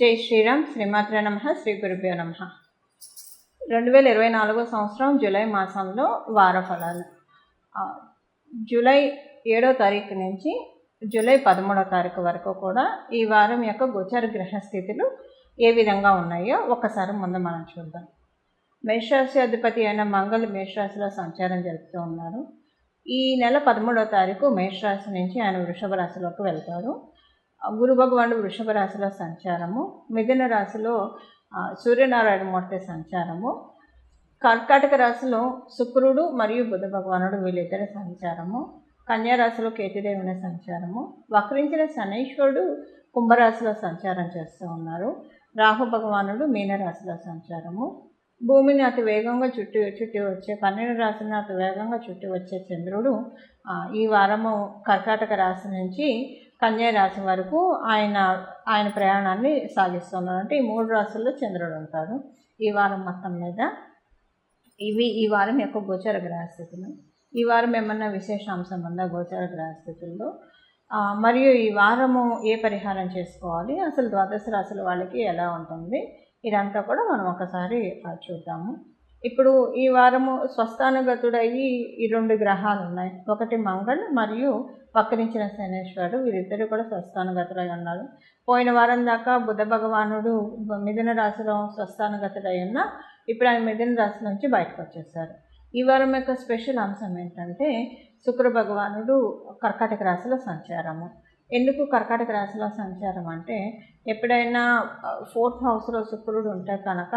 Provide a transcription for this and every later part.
జై శ్రీరామ్ శ్రీమాత్ర నమ శ్రీ గురుభ్యో నమ. రెండు వేల ఇరవై నాలుగో సంవత్సరం జూలై మాసంలో వార ఫలాలు జూలై ఏడో తారీఖు నుంచి జూలై పదమూడో తారీఖు వరకు కూడా ఈ వారం యొక్క గోచర గ్రహస్థితులు ఏ విధంగా ఉన్నాయో ఒకసారి ముందు మనం చూద్దాం. మేషరాశి అధిపతి అయిన మంగళ మేషరాశిలో సంచారం జరుపుతూ ఉన్నారు. ఈ నెల పదమూడవ తారీఖు మేషరాశి నుంచి ఆయన వృషభ రాశిలోకి వెళ్తారు. గురు భగవానుడు వృషభ రాశిలో సంచారము మిథున రాశిలో సూర్యనారాయణ మూర్తి సంచారము. కర్కాటక రాశిలో శుక్రుడు మరియు బుధ భగవానుడు వీళ్ళిద్దరి సంచారము. కన్యారాశిలో కేతుదేవుని సంచారము. వక్రించిన శనైశ్వరుడు కుంభరాశిలో సంచారం చేస్తూ ఉన్నారు. రాహు భగవానుడు మీనరాశిలో సంచారము. భూమిని అతి వేగంగా చుట్టి చుట్టి వచ్చే పన్నెండు రాశిని అతి వేగంగా చుట్టి వచ్చే చంద్రుడు ఈ వారము కర్కాటక రాశి నుంచి రాశి వరకు ఆయన ఆయన ప్రయాణాన్ని సాగిస్తున్నారు అంటే ఈ మూడు రాశుల్లో చంద్రుడు ఉంటాడు. ఈ వారం మొత్తం మీద ఇవి ఈ వారం యొక్క గోచర గ్రహస్థితులు. ఈ వారం ఏమన్నా విశేషాంశం ఉందా గోచర గ్రహస్థితుల్లో? మరియు ఈ వారము ఏ పరిహారం చేసుకోవాలి? అసలు ద్వాదశ రాశుల వాళ్ళకి ఎలా ఉంటుంది? ఇదంతా కూడా మనం ఒకసారి చూద్దాము. ఇప్పుడు ఈ వారము స్వస్థానుగతుడయ్యి ఈ రెండు గ్రహాలు ఉన్నాయి ఒకటి మంగళ్ మరియు వక్రించిన శనేశ్వరుడు. వీరిద్దరు కూడా స్వస్థానగతుడై ఉన్నారు. పోయిన వారం దాకా బుధ భగవానుడు మిథున రాశిలో స్వస్థానుగతుడై ఉన్న ఇప్పుడు ఆయన మిథున రాశి నుంచి బయటకు వచ్చేసారు. ఈ వారం యొక్క స్పెషల్ అంశం ఏంటంటే శుక్ర భగవానుడు కర్కాటక రాశిలో సంచారము. ఎందుకు కర్కాటక రాశిలో సంచారం అంటే ఎప్పుడైనా ఫోర్త్ హౌస్లో శుక్రుడు ఉంటే కనుక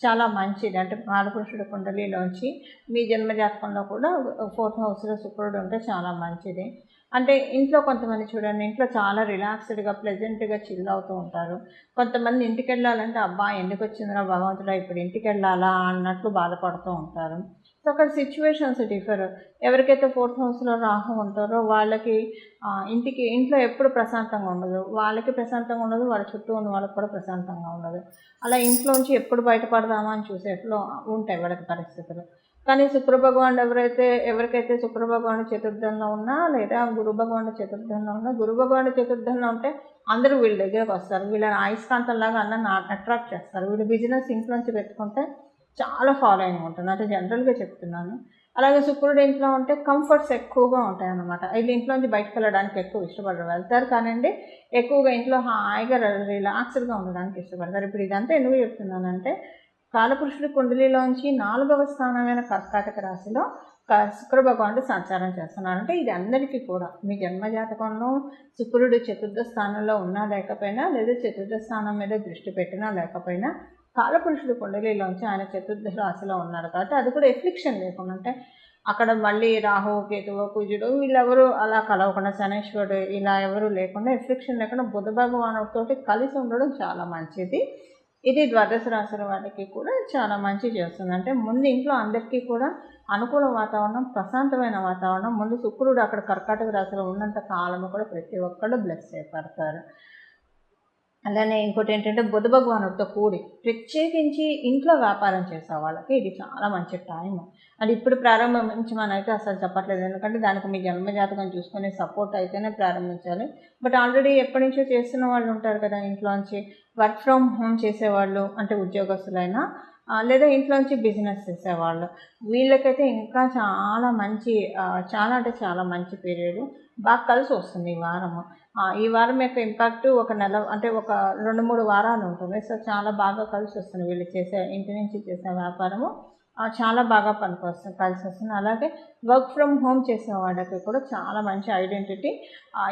చాలా మంచిది. అంటే బాలపురుషుడు కుండలిలోంచి మీ జన్మజాతకంలో కూడా ఫోర్త్ హౌస్లో శుక్రుడు ఉంటే చాలా మంచిది. అంటే ఇంట్లో కొంతమంది చూడండి ఇంట్లో చాలా రిలాక్స్డ్గా ప్లెజెంట్గా చిల్ అవుతూ ఉంటారు. కొంతమంది ఇంటికి వెళ్ళాలంటే అబ్బా ఎందుకు వచ్చిందిరా భగవంతుడా ఇప్పుడు ఇంటికి వెళ్ళాలా అన్నట్లు బాధపడుతూ ఉంటారు. సో అక్కడ సిచ్యువేషన్స్ డిఫర్ ఎవరికైతే ఫోర్త్ హౌస్లో రాహు ఉంటారో వాళ్ళకి ఇంటికి ఇంట్లో ఎప్పుడు ప్రశాంతంగా ఉండదు. వాళ్ళకి ప్రశాంతంగా ఉండదు వాళ్ళ చుట్టూ ఉన్న వాళ్ళకి కూడా ప్రశాంతంగా ఉండదు. అలా ఇంట్లోంచి ఎప్పుడు బయటపడదామా అని చూసేట్లో ఉంటాయి వాళ్ళకి పరిస్థితులు. కానీ శుక్ర భగవానుడు ఎవరైతే ఎవరికైతే శుక్ర భగవానుడు చతుర్థంలో ఉన్నా లేదా గురు భగవానుడు చతుర్థంలో ఉన్నా గురు భగవానుడు చతుర్థంలో ఉంటే అందరూ వీళ్ళ దగ్గరకు వస్తారు. వీళ్ళని అయస్కాంతంలాగా అన్న అట్రాక్ట్ చేస్తారు. వీళ్ళు బిజినెస్ ఇంట్లోంచి పెట్టుకుంటే చాలా ఫాలోయింగ్ ఉంటుంది అంటే జనరల్గా చెప్తున్నాను. అలాగే శుక్రుడు ఇంట్లో ఉంటే కంఫర్ట్స్ ఎక్కువగా ఉంటాయి అన్నమాట వీళ్ళు ఇంట్లోంచి బయటకు వెళ్ళడానికి ఎక్కువ ఇష్టపడరు. వెళ్తారు కానండి ఎక్కువగా ఇంట్లో హాయిగా రిలాక్స్డ్గా ఉండడానికి ఇష్టపడతారు. ఇప్పుడు ఇదంతా ఎందుకు చెప్తున్నానంటే కాలపురుషుడి కుండలిలోంచి నాలుగవ స్థానమైన కర్కాటక రాశిలో క- శుక్ర భగవానుడు సంచారం చేస్తున్నారు. అంటే ఇది అందరికీ కూడా. మీ జన్మజాతకంలో శుక్రుడు చతుర్థ స్థానంలో ఉన్నా లేకపోయినా లేదా చతుర్థ స్థానం మీద దృష్టి పెట్టినా లేకపోయినా కాలపురుషుడు కుండలిలోంచి ఆయన చతుర్థ రాశిలో ఉన్నారు కాబట్టి అది కూడా ఎఫ్లిక్షన్ లేకుండా అంటే అక్కడ మళ్ళీ రాహు కేతువు కుజుడు వీళ్ళెవరు అలా కలవకుండా శనేశ్వరుడు ఇలా ఎవరు లేకుండా ఎఫ్లిక్షన్ లేకుండా బుధ భగవానుడితోటి కలిసి ఉండడం చాలా మంచిది. ఇది ద్వాదశ రాశుల వాళ్ళకి కూడా చాలా మంచి చేస్తుంది. అంటే ముందు ఇంట్లో అందరికీ కూడా అనుకూల వాతావరణం ప్రశాంతమైన వాతావరణం. ముందు శుక్రుడు అక్కడ కర్కాటక రాశిలో ఉన్నంత కాలము కూడా ప్రతి ఒక్కళ్ళు బ్లెస్ చేయబడతారు అలానే ఇంకోటి ఏంటంటే బుధ భగవానుడితో కూడి ప్రత్యేకించి ఇంట్లో వ్యాపారం చేసే వాళ్ళకి ఇది చాలా మంచి టైం అది ఇప్పుడు ప్రారంభించమని అయితే అసలు చెప్పట్లేదు. ఎందుకంటే దానికి మీ జన్మజాతకం చూసుకునే సపోర్ట్ అయితేనే ప్రారంభించాలి. బట్ ఆల్రెడీ ఎప్పటి నుంచో చేస్తున్న వాళ్ళు ఉంటారు కదా ఇంట్లోంచి. వర్క్ ఫ్రమ్ హోమ్ చేసేవాళ్ళు అంటే ఉద్యోగస్తులైనా లేదా ఇంట్లోంచి బిజినెస్ చేసేవాళ్ళు. వీళ్ళకైతే ఇంకా చాలా మంచి చాలా అంటే చాలా మంచి పీరియడ్ బాగా కలిసి వస్తుంది ఈ వారము. ఈ వారం యొక్క ఇంపాక్ట్ ఒక నెల అంటే ఒక రెండు మూడు వారాలు ఉంటుంది. సో చాలా బాగా కలిసి వస్తుంది వీళ్ళు చేసే ఇంటి నుంచి చేసే వ్యాపారము. చాలా బాగా పనికొస్తుంది కలిసి వస్తుంది. అలాగే వర్క్ ఫ్రమ్ హోమ్ చేసే వాళ్ళకి కూడా చాలా మంచి ఐడెంటిటీ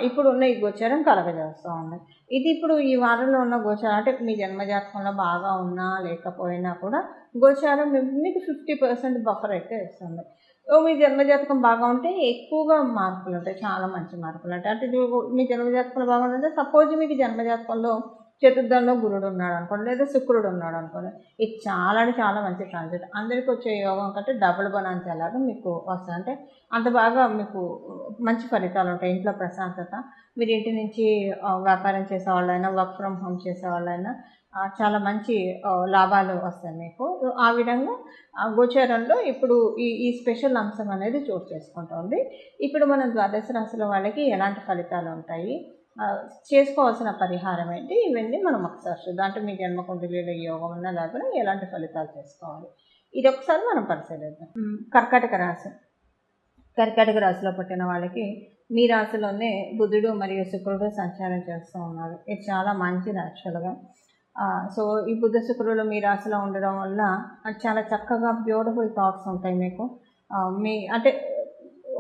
ఇప్పుడు ఉన్న ఈ గోచారం కలగజేస్తూ ఉంది ఇది ఇప్పుడు ఈ వారంలో ఉన్న గోచారం అంటే మీ జన్మజాతకంలో బాగా ఉన్నా లేకపోయినా కూడా గోచారం మీకు ఫిఫ్టీ పర్సెంట్ బఫర్ అయితే ఇస్తుంది. మీ జన్మజాతకం బాగా ఉంటే ఎక్కువగా మార్పులు ఉంటాయి చాలా మంచి మార్పులు ఉంటాయి. అంటే ఇది మీ జన్మజాతకంలో బాగుంటే సపోజ్ మీకు జన్మజాతకంలో చతుర్థంలో గురుడు ఉన్నాడు అనుకోండి లేదా శుక్రుడు ఉన్నాడు అనుకోండి ఇది చాలా అంటే చాలా మంచి ట్రాన్సిట్ అందరికీ వచ్చే యోగం కంటే డబుల్ బనాన్స్ ఎలాగో మీకు వస్తుంది. అంటే అంత బాగా మీకు మంచి ఫలితాలు ఉంటాయి. ఇంట్లో ప్రశాంతత మీరు ఇంటి నుంచి వ్యాపారం చేసేవాళ్ళైనా వర్క్ ఫ్రమ్ హోమ్ చేసే వాళ్ళైనా చాలా మంచి లాభాలు వస్తాయి మీకు. ఆ విధంగా గోచారంలో ఇప్పుడు ఈ ఈ స్పెషల్ అంశం అనేది చోటు చేసుకుంటుంది ఇప్పుడు మనం ద్వాదశ రాశుల వాళ్ళకి ఎలాంటి ఫలితాలు ఉంటాయి? చేసుకోవాల్సిన పరిహారం ఏంటి? ఇవన్నీ మనం ఒకసారి చూద్దాం. అంటే మీ జన్మ కుండలిలో యోగం ఉన్న లేకుండా ఎలాంటి ఫలితాలు చేసుకోవాలి? ఇది ఒకసారి మనం పరిశీలిద్దాం. కర్కాటక రాశి. కర్కాటక రాశిలో పుట్టిన వాళ్ళకి మీ రాశిలోనే బుధుడు మరియు శుక్రుడు సంచారం చేస్తూ ఉన్నారు. ఇది చాలా మంచిది యాక్చువల్గా సో ఈ బుద్ధ శుక్రులు మీ రాశిలో ఉండడం వల్ల చాలా చక్కగా బ్యూటిఫుల్ థాట్స్ ఉంటాయి మీకు. మీ అంటే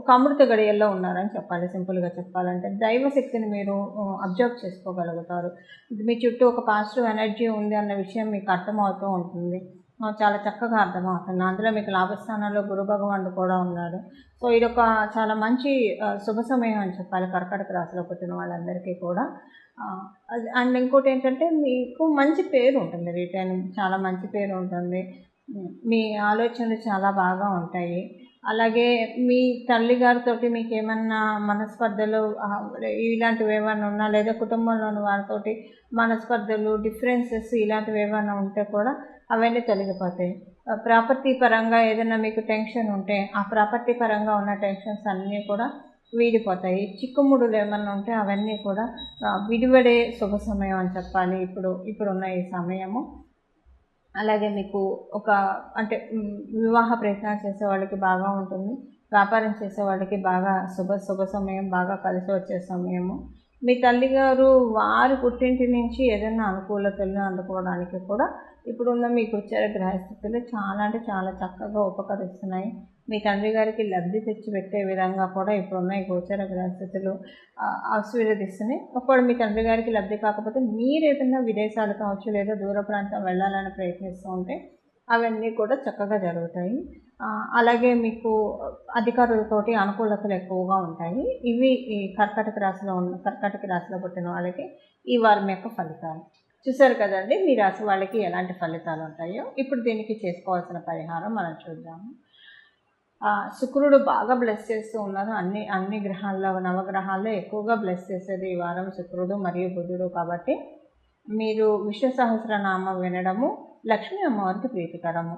ఒక అమృత గడియల్లో ఉన్నారని చెప్పాలి సింపుల్గా చెప్పాలంటే. దైవశక్తిని మీరు అబ్జర్వ్ చేసుకోగలుగుతారు. మీ చుట్టూ ఒక పాజిటివ్ ఎనర్జీ ఉంది అన్న విషయం మీకు అర్థమవుతూ ఉంటుంది. చాలా చక్కగా అర్థమవుతుంది. అందులో మీకు లాభస్థానంలో గురు భగవానుడు కూడా ఉన్నాడు. సో ఇది ఒక చాలా మంచి శుభ సమయం అని చెప్పాలి. కర్కాటక రాశిలో పుట్టిన వాళ్ళందరికీ కూడా. అండ్ ఇంకోటి ఏంటంటే మీకు మంచి పేరు ఉంటుంది. రిటర్న్ చాలా మంచి పేరు ఉంటుంది. మీ ఆలోచనలు చాలా బాగా ఉంటాయి. అలాగే మీ తల్లిగారితో మీకు ఏమన్నా మనస్పర్ధలు ఇలాంటివి ఏమైనా ఉన్నా లేదా కుటుంబంలోని వారితోటి మనస్పర్ధలు డిఫరెన్సెస్ ఇలాంటివి ఏమైనా ఉంటే కూడా అవన్నీ తొలగిపోతాయి. ప్రాపర్టీ పరంగా ఏదైనా మీకు టెన్షన్ ఉంటే ఆ ప్రాపర్టీ పరంగా ఉన్న టెన్షన్స్ అన్నీ కూడా వీడిపోతాయి. చిక్కుముడులు ఏమన్నా ఉంటే అవన్నీ కూడా విడివడే శుభ సమయం అని చెప్పాలి. ఇప్పుడు ఇప్పుడున్న ఈ సమయము. అలాగే మీకు ఒక అంటే వివాహ ప్రయత్నాలు చేసే వాళ్ళకి బాగా ఉంటుంది. వ్యాపారం చేసే వాళ్ళకి బాగా శుభ శుభ సమయం బాగా కలిసి వచ్చే సమయము. మీ తల్లిగారు వారి పుట్టింటి నుంచి ఏదైనా అనుకూలతలను అందుకోవడానికి కూడా ఇప్పుడున్న మీకు వచ్చే గ్రహస్థితులు చాలా అంటే చాలా చక్కగా ఉపకరిస్తున్నాయి. మీ తండ్రి గారికి లబ్ధి తెచ్చిపెట్టే విధంగా కూడా ఇప్పుడున్న ఈ గోచర గ్రహస్థితులు ఆశీర్వదిస్తున్నాయి. ఒకవేళ మీ తండ్రి గారికి లబ్ధి కాకపోతే మీరు ఏదైనా విదేశాలు కావచ్చు లేదా దూర ప్రాంతం వెళ్ళాలని ప్రయత్నిస్తూ ఉంటే అవన్నీ కూడా చక్కగా జరుగుతాయి. అలాగే మీకు అధికారులతోటి అనుకూలతలు ఎక్కువగా ఉంటాయి. ఇవి ఈ కర్కాటక రాశిలో ఉన్న కర్కాటక రాశిలో పుట్టిన వాళ్ళకి ఈ వారం యొక్క ఫలితాలు. చూసారు కదండి మీ రాశి వాళ్ళకి ఎలాంటి ఫలితాలు ఉంటాయో? ఇప్పుడు దీనికి చేసుకోవాల్సిన పరిహారం మనం చూద్దాము. శుక్రుడు బాగా బ్లెస్ చేస్తూ ఉన్నారు అన్ని అన్ని గ్రహాల్లో నవగ్రహాల్లో ఎక్కువగా బ్లెస్ చేసేది ఈ వారం శుక్రుడు మరియు బుధుడు కాబట్టి మీరు విశ్వ సహస్రనామం వినడము లక్ష్మీ అమ్మవారికి ప్రీతికరము.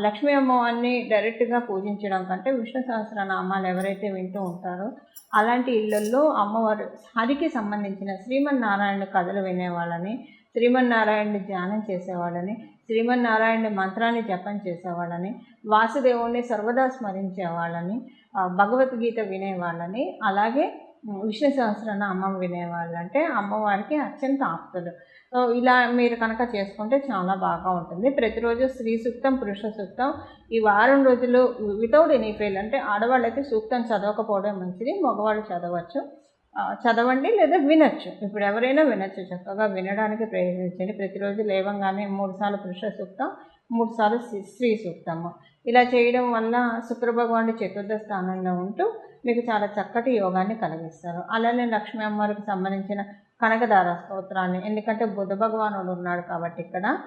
లక్ష్మీ అమ్మవారిని డైరెక్ట్గా పూజించడం కంటే విష్ణు సహస్రనామాలు ఎవరైతే వింటూ ఉంటారో అలాంటి ఇళ్ళల్లో అమ్మవారు హరికి సంబంధించిన శ్రీమన్నారాయణ కథలు వినేవాళ్ళని శ్రీమన్నారాయణ ధ్యానం చేసేవాళ్ళని శ్రీమన్నారాయణ మంత్రాన్ని జపం చేసేవాళ్ళని వాసుదేవుణ్ణి సర్వదా స్మరించేవాళ్ళని భగవద్గీత వినేవాళ్ళని అలాగే విష్ణు సహస్రనామం వినేవాళ్ళు అంటే అమ్మవారికి అత్యంత ఆప్తులు. ఇలా మీరు కనుక చేసుకుంటే చాలా బాగా ఉంటుంది. ప్రతిరోజు స్త్రీ సూక్తం పురుష సూక్తం ఈ వారం రోజులు వితౌట్ ఎనీ ఫెయిల్ అంటే ఆడవాళ్ళైతే సూక్తం చదవకపోవడం మంచిది మగవాళ్ళు చదవచ్చు. చదవండి లేదా వినొచ్చు. ఇప్పుడు ఎవరైనా వినొచ్చు చక్కగా వినడానికి ప్రయత్నించండి. ప్రతిరోజు లేవంగానే మూడుసార్లు పురుష సూక్తం మూడుసార్లు స్త్రీ- సూక్తము. ఇలా చేయడం వల్ల శుక్రభగవానుడు చతుర్థ స్థానంలో ఉంటూ మీకు చాలా చక్కటి యోగాన్ని కలిగిస్తారు. అలానే లక్ష్మీ అమ్మవారికి సంబంధించిన కనకదార స్తోత్రాన్ని ఎందుకంటే బుధ భగవానుడు ఉన్నాడు కాబట్టి ఇక్కడ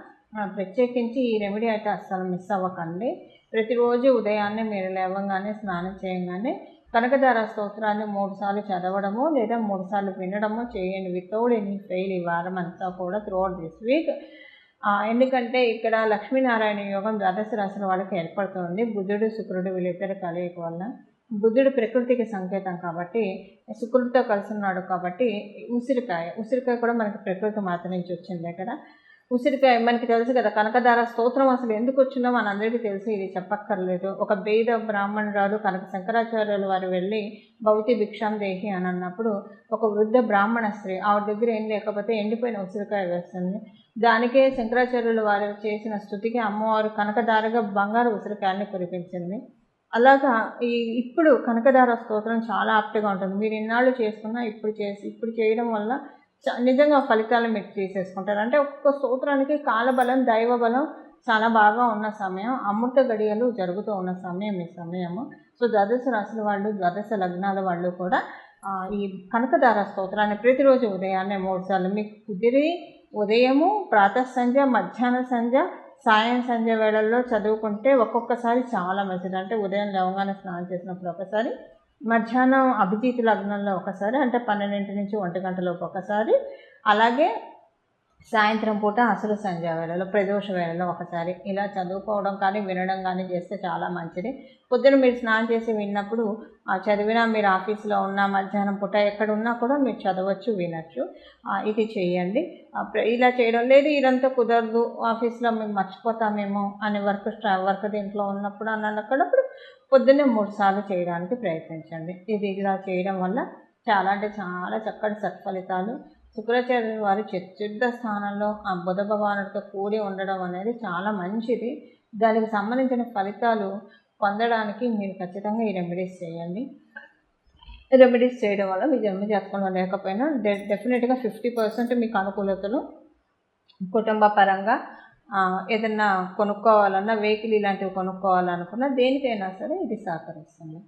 ప్రత్యేకించి ఈ రెమెడీ అయితే అస్సలు మిస్ అవ్వకండి. ప్రతిరోజు ఉదయాన్నే మీరు లేవగానే స్నానం చేయగానే కనకదార స్తోత్రాన్ని మూడుసార్లు చదవడము లేదా మూడుసార్లు వినడము చేయండి. వితౌట్ ఎనీ ఫెయిల్ ఈ వారం అంతా కూడా త్రూఅవుట్ దిస్ వీక్ ఎందుకంటే ఇక్కడ లక్ష్మీనారాయణ యోగం ద్వాదశ రాశుల వాళ్ళకి ఏర్పడుతుంది. బుధుడు శుక్రుడు వీళ్ళిద్దరు కలయిక వల్ల బుద్ధుడు ప్రకృతికి సంకేతం కాబట్టి శుక్రుడితో కలిసి ఉన్నాడు కాబట్టి ఉసిరికాయ. ఉసిరికాయ కూడా మనకి ప్రకృతి మాత నుంచి వచ్చింది ఇక్కడ ఉసిరికాయ మనకి తెలుసు కదా కనకదార స్తోత్రం అసలు ఎందుకు వచ్చిందో మనందరికీ తెలుసు ఇది చెప్పక్కర్లేదు. ఒక బేద బ్రాహ్మణురాలు కనక శంకరాచార్యులు వారు వెళ్ళి భౌతి భిక్షాం దేహి అని అన్నప్పుడు ఒక వృద్ధ బ్రాహ్మణ స్త్రీ ఆవిడ దగ్గర ఏం లేకపోతే ఎండిపోయిన ఉసిరికాయ వేస్తుంది. దానికే శంకరాచార్యులు వారు చేసిన స్థుతికి అమ్మవారు కనకదారగా బంగారు ఉసిరికాయల్ని కురిపించింది. అలాగా ఈ ఇప్పుడు కనకదార స్తోత్రం చాలా ఆప్ట్గా ఉంటుంది. మీరు ఇన్నాళ్ళు చేసుకున్నా ఇప్పుడు చేసి ఇప్పుడు చేయడం వల్ల నిజంగా ఫలితాలు మీరు తీసేసుకుంటారు. అంటే ఒక్కొక్క స్తోత్రానికి కాలబలం దైవబలం చాలా బాగా ఉన్న సమయం అమృత గడియలు జరుగుతూ ఉన్న సమయం ఈ సమయము. సో ద్వాదశ రాశుల వాళ్ళు ద్వాదశ లగ్నాల వాళ్ళు కూడా ఈ కనకదార స్తోత్రాన్ని ప్రతిరోజు ఉదయాన్నే మూడు సార్లు మీకు కుదిరి ఉదయము ప్రాతః సంధ్య మధ్యాహ్న సంధ్య సాయం సంధ్య వేళల్లో చదువుకుంటే ఒక్కొక్కసారి చాలా మంచిది. అంటే ఉదయం లవంగానే స్నానం చేసినప్పుడు ఒకసారి మధ్యాహ్నం అభిజిత్ లగ్నంలో ఒకసారి అంటే పన్నెండింటి నుంచి ఒంటి గంటలోపు ఒకసారి. అలాగే సాయంత్రం పూట అసలు సంధ్య వేళలో ప్రదోష వేళలో ఒకసారి ఇలా చదువుకోవడం కానీ వినడం కానీ చేస్తే చాలా మంచిది. పొద్దున మీరు స్నానం చేసి విన్నప్పుడు ఆ చదివినా మీరు ఆఫీస్లో ఉన్న మధ్యాహ్నం పూట ఎక్కడ ఉన్నా కూడా మీరు చదవచ్చు వినొచ్చు. ఇది చేయండి. ఇలా చేయడం లేదు ఇదంతా కుదరదు ఆఫీస్లో మేము మర్చిపోతామేమో అని వర్క్ స్టా వర్క్ దీంట్లో ఉన్నప్పుడు అని అన్నప్పుడు పొద్దున్నే మూడు సార్లు చేయడానికి ప్రయత్నించండి. ఇది ఇలా చేయడం వల్ల చాలా అంటే చాలా చక్కటి సత్ఫలితాలు శుక్రాచార్య వారి చతుర్థ స్థానంలో ఆ బుధ భగవానుడితో కూడి ఉండడం అనేది చాలా మంచిది. దానికి సంబంధించిన ఫలితాలు పొందడానికి మీరు ఖచ్చితంగా ఈ రెమెడీస్ చేయండి. రెమెడీస్ చేయడం వల్ల మీ జన్మ జాతకంలో లేకపోయినా డె డెఫినెట్గా ఫిఫ్టీ పర్సెంట్ మీకు అనుకూలతలు కుటుంబ పరంగా ఏదన్నా కొనుక్కోవాలన్నా వెహికల్ ఇలాంటివి కొనుక్కోవాలనుకున్నా దేనికైనా సరే ఇది సహకరిస్తుంది.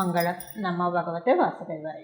మంగళ నమ్మ భగవతే వాసుదేవాయ.